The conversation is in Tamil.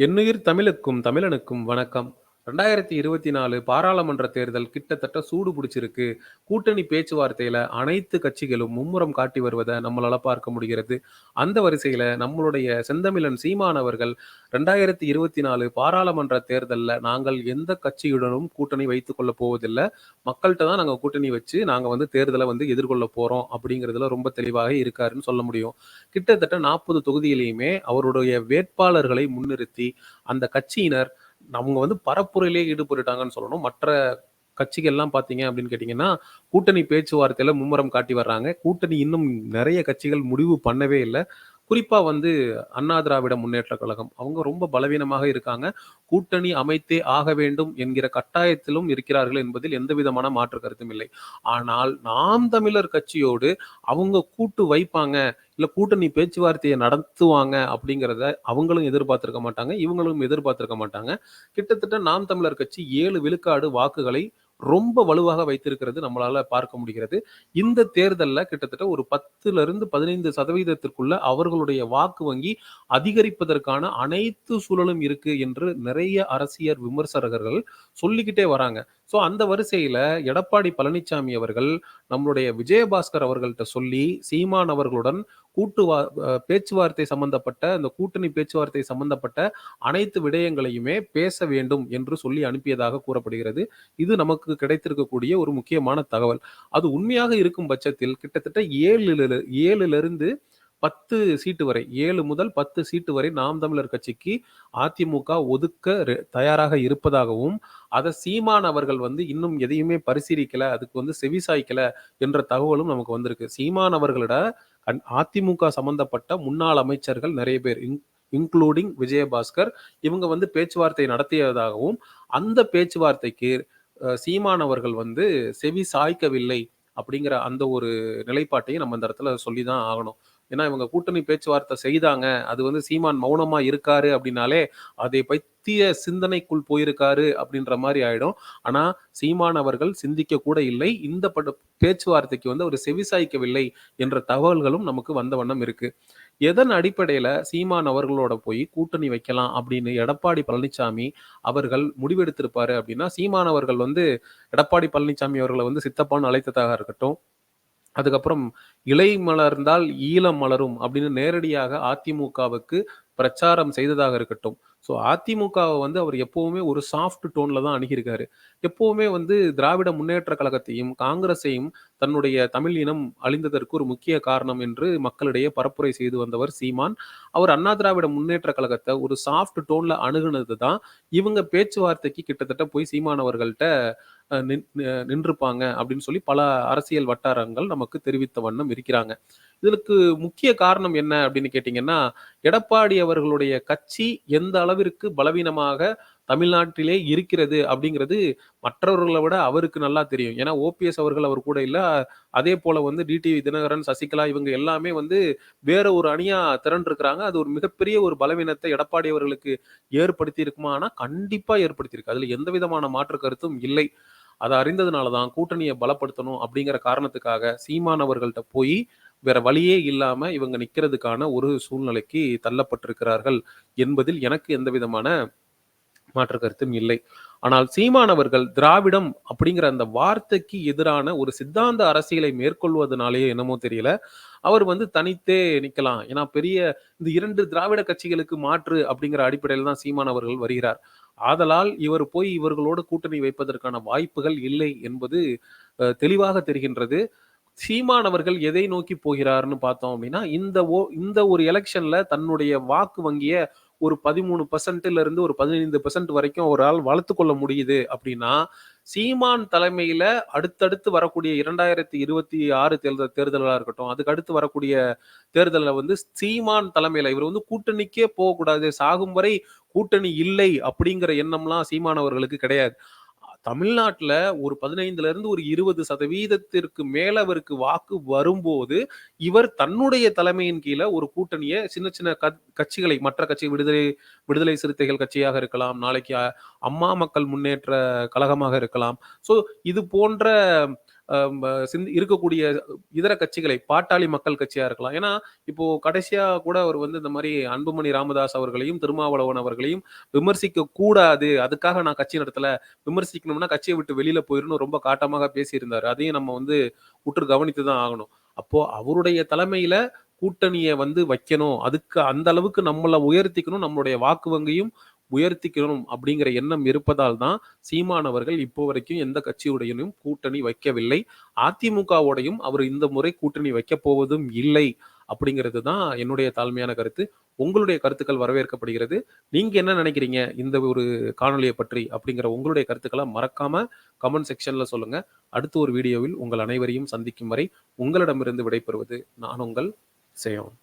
என்னுயிர் தமிழுக்கும் தமிழனுக்கும் வணக்கம். 2024 பாராளுமன்ற தேர்தல் கிட்டத்தட்ட சூடு பிடிச்சிருக்கு கூட்டணி பேச்சுவார்த்தையில அனைத்து கட்சிகளும் மும்முரம் காட்டி வருவதை நம்மளால பார்க்க முடிகிறது. அந்த வரிசையில நம்மளுடைய செந்தமிழன் சீமான் அவர்கள் 2024 பாராளுமன்ற தேர்தலில் நாங்கள் எந்த கட்சியுடனும் கூட்டணி வைத்துக் கொள்ள போவதில்லை மக்கள்கிட்ட தான் நாங்கள் கூட்டணி வச்சு நாங்கள் வந்து தேர்தலை வந்து எதிர்கொள்ள போறோம் அப்படிங்கிறதுல ரொம்ப தெளிவாக இருக்காருன்னு சொல்ல முடியும். கிட்டத்தட்ட நாற்பது தொகுதியிலையுமே அவருடைய வேட்பாளர்களை முன்னிறுத்தி அந்த கட்சியினர் அவங்க வந்து பரப்புரையிலே ஈடுபட்டுட்டாங்கன்னு சொல்லணும். மற்ற கட்சிகள்லாம் பார்த்தீங்க அப்படின்னு கேட்டீங்கன்னா, கூட்டணி பேச்சுவார்த்தையில மும்முரம் காட்டி வர்றாங்க. கூட்டணி இன்னும் நிறைய கட்சிகள் முடிவு பண்ணவே இல்லை குறிப்பாக வந்து அண்ணா திராவிட முன்னேற்றக் கழகம். அவங்க ரொம்ப பலவீனமாக இருக்காங்க. கூட்டணி அமைத்தே ஆக வேண்டும் என்கிற கட்டாயத்திலும் இருக்கிறார்கள் என்பதில் எந்த விதமான மாற்று கருத்தும் இல்லை. ஆனால் நாம் தமிழர் கட்சியோடு அவங்க கூட்டு வைப்பாங்க, இல்லை கூட்டணி பேச்சுவார்த்தையை நடத்துவாங்க அப்படிங்கிறத அவங்களும் எதிர்பார்த்திருக்க மாட்டாங்க. இவங்களும் எதிர்பார்த்திருக்க மாட்டாங்க. கிட்டத்தட்ட நாம் தமிழர் கட்சி ஏழு விழுக்காடு வாக்குகளை ரொம்ப வலுவாக வைத்திருக்கிறது நம்மளால பார்க்க முடிகிறது. இந்த தேர்தலில் கிட்டத்தட்ட ஒரு 10லிருந்து 15% அவர்களுடைய வாக்கு வங்கி அதிகரிப்பதற்கான அனைத்து சூழலும் இருக்கு என்று நிறைய அரசியல் விமர்சகர்கள் சொல்லிக்கிட்டே வராங்க. ஸோ அந்த வரிசையில எடப்பாடி பழனிச்சாமி அவர்கள் நம்மளுடைய விஜயபாஸ்கர் அவர்கள்ட்ட சொல்லி, சீமான் அவர்களுடன் கூட்டு வா பேச்சுவார்த்தை சம்பந்தப்பட்ட அந்த கூட்டணி பேச்சுவார்த்தை சம்பந்தப்பட்ட அனைத்து விடயங்களையுமே பேச வேண்டும் என்று சொல்லி அனுப்பியதாக கூறப்படுகிறது. இது நமக்கு கிடைத்திருக்கக்கூடிய ஒரு முக்கியமான தகவல். அது உண்மையாக இருக்கும் பட்சத்தில் கிட்டத்தட்ட 7 7லிருந்து 10 சீட்டு வரை ஏழு முதல் 10 சீட்டு வரை நாம் தமிழர் கட்சிக்கு அதிமுக ஒதுக்க தயாராக இருப்பதாகவும், அதை சீமான் அவர்கள் வந்து இன்னும் எதையுமே பரிசீலிக்கல, அதுக்கு வந்து செவிசாய்க்கல என்ற தகவலும் நமக்கு வந்திருக்கு. சீமான் அவர்களிட அண்ட் அதிமுக சம்பந்தப்பட்ட முன்னாள் அமைச்சர்கள் நிறைய பேர் இன்க்ளூடிங் விஜயபாஸ்கர் இவங்க வந்து பேச்சுவார்த்தை நடத்தியதாகவும், அந்த பேச்சுவார்த்தைக்கு சீமானவர்கள் சீமான் அவர்கள் வந்து செவி சாய்க்கவில்லை அப்படிங்கிற அந்த ஒரு நிலைப்பாட்டையும் நம்ம இந்த இடத்துல சொல்லி தான் ஆகணும். ஏன்னா இவங்க கூட்டணி பேச்சுவார்த்தை செய்தாங்க. அது வந்து சீமான் மௌனமா இருக்காரு அப்படின்னாலே, அதை பத்திய சிந்தனைக்குள் போயிருக்காரு அப்படின்ற மாதிரி ஆயிடும். ஆனா சீமான் அவர்கள் சிந்திக்க கூட இல்லை. இந்த பேச்சுவார்த்தைக்கு வந்து அவர் செவிசாய்க்கவில்லை என்ற தகவல்களும் நமக்கு வந்த வண்ணம் இருக்கு. எதன் அடிப்படையில் சீமான் அவர்களோட போய் கூட்டணி வைக்கலாம் அப்படின்னு எடப்பாடி பழனிசாமி அவர்கள் முடிவெடுத்திருப்பாரு அப்படின்னா, சீமான் அவர்கள் வந்து எடப்பாடி பழனிசாமி அவர்களை வந்து சித்தப்பான்னு அழைத்ததாக இருக்கட்டும். அதுக்கப்புறம் "இலை மலர்ந்தால் ஈழம் மலரும்" அப்படின்னு நேரடியாக அதிமுகவுக்கு பிரச்சாரம் செய்ததாக இருக்கட்டும். ஸோ அதிமுகவை வந்து அவர் எப்பவுமே ஒரு சாஃப்ட் டோன்ல தான் அணுகியிருக்காரு. எப்பவுமே வந்து திராவிட முன்னேற்றக் கழகத்தையும், காங்கிரஸையும் தன்னுடைய தமிழ் இனம் அழிந்ததற்கு ஒரு முக்கிய காரணம் என்று மக்களிடையே பரப்புரை செய்து வந்தவர் சீமான். அவர் அண்ணா திராவிட முன்னேற்றக் கழகத்தை ஒரு சாஃப்ட் டோன்ல அணுகுனது தான், இவங்க பேச்சுவார்த்தைக்கு கிட்டத்தட்ட போய் சீமான் அவர்கள்ட்ட நின்றுப்பாங்க அப்படின்னு சொல்லி பல அரசியல் வட்டாரங்கள் நமக்கு தெரிவித்த வண்ணம் இருக்கிறாங்க. இதற்கு முக்கிய காரணம் என்ன அப்படின்னு கேட்டீங்கன்னா, எடப்பாடி அவர்களுடைய கட்சி எந்த அளவிற்கு பலவீனமாக தமிழ்நாட்டிலே இருக்கிறது அப்படிங்கிறது மற்றவர்களை விட அவருக்கு நல்லா தெரியும். ஏன்னா ஓபிஎஸ் அவர்கள் அவர் கூட இல்லை அதே போல வந்து டிடிவி தினகரன், சசிகலா இவங்க எல்லாமே வந்து வேற ஒரு அணியா திரண்டிருக்கிறாங்க. அது ஒரு மிகப்பெரிய ஒரு பலவீனத்தை எடப்பாடி அவர்களுக்கு ஏற்படுத்தி இருக்குமானா, கண்டிப்பா ஏற்படுத்தியிருக்கு. அதுல எந்த விதமான மாற்று கருத்தும் இல்லை. அதை அறிந்ததுனால தான் கூட்டணியை பலப்படுத்தணும் அப்படிங்கிற காரணத்துக்காக சீமான் அவர்கள்ட்ட வேற வழியே இல்லாம இவங்க நிக்கிறதுக்கான ஒரு சூழ்நிலைக்கு தள்ளப்பட்டிருக்கிறார்கள் என்பதில் எனக்கு எந்த விதமான மாற்று கருத்தும் இல்லை. ஆனால் சீமான் அவர்கள் திராவிடம் அப்படிங்கிற அந்த வார்த்தைக்கு எதிரான ஒரு சித்தாந்த அரசியலை மேற்கொள்வதனாலேயே என்னமோ தெரியல, அவர் வந்து தனித்தே நிக்கலாம். ஏன்னா பெரிய இந்த இரண்டு திராவிட கட்சிகளுக்கு மாற்று அப்படிங்கிற அடிப்படையில் தான் சீமான் அவர்கள் வருகிறார். ஆதலால் இவர் போய் இவர்களோடு கூட்டணி வைப்பதற்கான வாய்ப்புகள் இல்லை என்பது தெளிவாக தெரிகின்றது. சீமான் அவர்கள் எதை நோக்கி போகிறார்னு பார்த்தோம் அப்படின்னா, இந்த ஓ இந்த ஒரு எலெக்ஷன்ல தன்னுடைய வாக்கு வங்கிய ஒரு பதிமூணு பர்சன்ட்ல இருந்து ஒரு 15% வரைக்கும் ஒரு ஆள் வளர்த்து கொள்ள முடியுது அப்படின்னா, சீமான் தலைமையில அடுத்தடுத்து வரக்கூடிய 2026 தேர்தல் தேர்தலாக இருக்கட்டும், அதுக்கு அடுத்து வரக்கூடிய தேர்தலில் வந்து சீமான் தலைமையில இவர் வந்து கூட்டணிக்கே போகக்கூடாது. சாகும் வரை கூட்டணி இல்லை அப்படிங்கிற எண்ணம்லாம் சீமான் அவர்களுக்கு கிடையாது. தமிழ்நாட்டில் ஒரு 15லிருந்து ஒரு 20% மேல அவருக்கு வாக்கு வரும்போது, இவர் தன்னுடைய தலைமையின் கீழே ஒரு கூட்டணியை சின்ன சின்ன கத் கட்சிகளை மற்ற கட்சி விடுதலை விடுதலை சிறுத்தைகள் கட்சியாக இருக்கலாம். நாளைக்கு அம்மா மக்கள் முன்னேற்ற கழகமாக இருக்கலாம். ஸோ இது போன்ற இருக்கக்கூடிய இதர கட்சிகளை பாட்டாளி மக்கள் கட்சியா இருக்கலாம். ஏன்னா இப்போ கடைசியா கூட அவர் வந்து இந்த மாதிரி அன்புமணி ராமதாஸ் அவர்களையும் திருமாவளவன் அவர்களையும் விமர்சிக்க கூடாது. அதுக்காக நான் கட்சி நடத்தல. விமர்சிக்கணும்னா கட்சியை விட்டு வெளியில போயிருன்னு ரொம்ப காட்டமாக பேசியிருந்தார். அதையும் நம்ம வந்து உற்று கவனித்து தான் ஆகணும். அப்போ அவருடைய தலைமையில கூட்டணியை வந்து வைக்கணும். அதுக்கு அந்த அளவுக்கு நம்மளை உயர்த்திக்கணும். நம்மளுடைய வாக்கு வங்கியும் உயர்த்திக்கணும் அப்படிங்கிற எண்ணம் இருப்பதால் தான் சீமானவர்கள் இப்போ வரைக்கும் எந்த கட்சியுடையனும் கூட்டணி வைக்கவில்லை. அதிமுகவோடையும் அவர் இந்த முறை கூட்டணி வைக்க போவதும் இல்லை அப்படிங்கிறது தான் என்னுடைய தாழ்மையான கருத்து. உங்களுடைய கருத்துக்கள் வரவேற்கப்படுகிறது. நீங்க என்ன நினைக்கிறீங்க இந்த ஒரு காணொலியை பற்றி அப்படிங்கிற உங்களுடைய கருத்துக்களை மறக்காம கமெண்ட் செக்ஷன்ல சொல்லுங்க. அடுத்த ஒரு வீடியோவில் உங்கள் அனைவரையும் சந்திக்கும் வரை உங்களிடமிருந்து விடைபெறுவது நான் உங்கள் சேவன்.